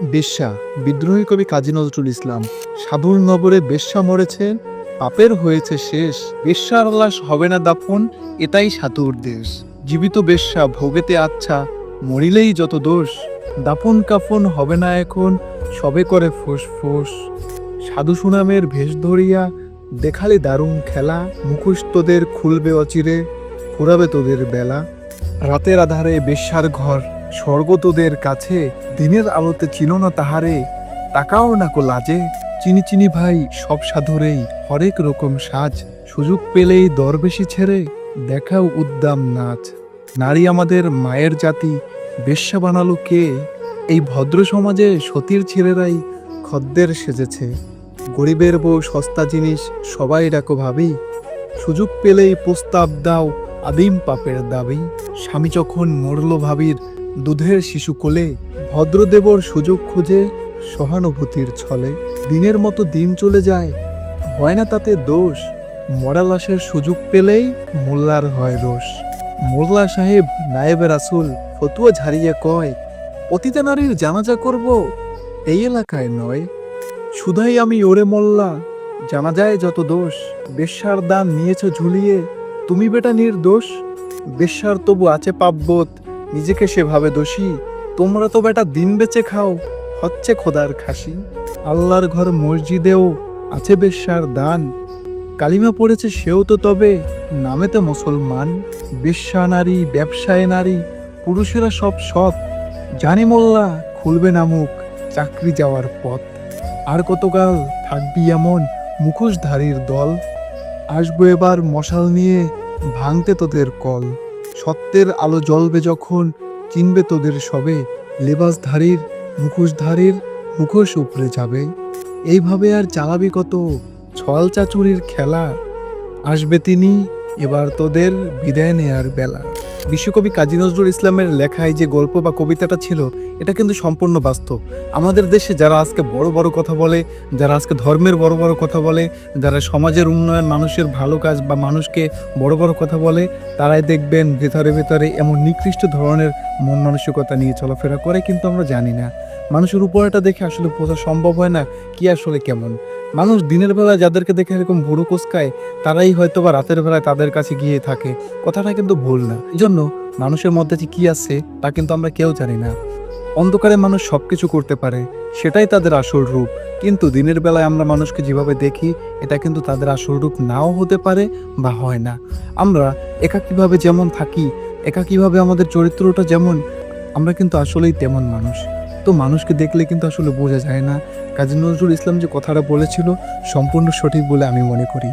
বেশ্যা, বিদ্রোহী কবি কাজী নজরুল ইসলাম, সাধুর নগরে বেশ্যা মরেছেন, পাপের হয়েছে শেষ, বেশ্যার লাশ হবে না দাফন, এটাই সাধুর দেশ। জীবিত বেশ্যা, ভোগেতে আচ্ছা মরিলেই যত দোষ, দাফন কাফন হবে না এখন, সবে করে ফোঁস ফোঁস। সাধু সুনামের ভেষ ধরিয়া, দেখালে দারুণ খেলা, মুখোশ তোদের খুলবে অচিরে, ফুরাবে তোদের বেলা। রাতের আধারে বেশ্যার ঘর স্বর্গ তোদের কাছে দিনের আলোতে চিনো না তাহারে, তাকাও না কো লাজে চিনি চিনি ভাই, সব সাধুরেই হরেক রকম সাজ। সুযোগ পেলেই দর বেশি ছেড়ে দেখাও উদ্দাম নাচ। নারী আমাদের মায়ের জাতি, বেশ্যা বানালো কে? এই ভদ্র সমাজে সতীর ছেলেরাই খদ্দের সেজেছে। গরিবের বউ সস্তা জিনিস সবাই ডাকো ভাবি। সুযোগ পেলেই প্রস্তাব দাও আদিম পাপের দাবি। স্বামী যখন মরল ভাবির দুধের শিশু কোলে ভদ্রদেবর সুযোগ খুঁজে সহানুভূতির ছলে। দিনের মতো দিন চলে যায়, হয় না তাতে দোষ। মরা লাশের সুযোগ পেলেই মোল্লার হয় দোষ মোল্লা সাহেব, নায়েবে রাসুল, ফতুয়া ঝাড়িয়ে কয়, অতীতে নারীর জানাজা করব, এই এলাকায় নয়। শুধাই আমি ওরে মোল্লা জানা যায় যত দোষ। বেশ্যার দান নিয়েছ ঝুলিয়ে, তুমি বেটা নির্দোষ। বেশ্যার তবু আছে পাপবোধ নিজেকে সেভাবে দোষী? তোমরা তো বেটা দিন বেচে খাও, হচ্ছে খোদার খাসি। আল্লাহর ঘর মসজিদেও আছে বেশ্যার দান। কালিমা পড়েছে সেও তো তবে নামেতে মুসলমান। বেশ্যা নারী, ব্যবসায় নারী, পুরুষেরা সব সৎ। জানি মোল্লা, খুলবে না মুখ, চাকরি যাওয়ার পথ। আর কতকাল থাকবি এমন মুখোশধারীর দল? আসব এবার মশাল নিয়ে ভাঙতে তোদের কল। সত্যের আলো জ্বলবে যখন চিনবে তোদের সবে লেবাসধারীর, মুখোশধারীর মুখোশ উপরে যাবে। এইভাবে আর চালাবি কত? ছল চাচুরির খেলা। আসবে তিনি, এবার তোদের বিদায় নেয়ার বেলা। বিশ্বকবি কাজী নজরুল ইসলামের লেখায় যে গল্প বা কবিতাটা ছিল, এটা কিন্তু সম্পূর্ণ বাস্তব। আমাদের দেশে যারা আজকে বড় বড় কথা বলে, যারা আজকে ধর্মের বড় বড় কথা বলে, যারা সমাজের উন্নয়ন, মানুষের ভালো কাজ বা মানুষকে বড় বড় কথা বলে, তারাই দেখবেন ভেতরে ভেতরে এমন নিকৃষ্ট ধরনের মন মানসিকতা নিয়ে চলাফেরা করে, কিন্তু আমরা জানি না। মানুষের উপরটা দেখে আসলে বোঝা সম্ভব হয় না কি আসলে কেমন। মানুষ দিনের বেলা যাদেরকে দেখে এরকম বুড়ো কোসকায় তারাই হয়তো বা রাতের বেলায় তাদের কাছে গিয়ে থাকে। কথাটা কিন্তু ভুল না। এই জন্য মানুষের মধ্যে যে কী আছে, তা কিন্তু আমরা কেউ জানি না। অন্ধকারে মানুষ সব কিছু করতে পারে, সেটাই তাদের আসল রূপ। কিন্তু দিনের বেলায় আমরা মানুষকে যেভাবে দেখি, এটা কিন্তু তাদের আসল রূপ নাও হতে পারে বা হয় না। আমরা একাকীভাবে যেমন থাকি, একাকীভাবে আমাদের চরিত্রটা যেমন, আমরা কিন্তু আসলেই তেমন মানুষ। তো মানুষকে দেখলে কিন্তু আসলে বোঝা যায় না। কাজী নজরুল ইসলাম যে কথাটা বলেছিল, সম্পূর্ণ সঠিক বলে আমি মনে করি।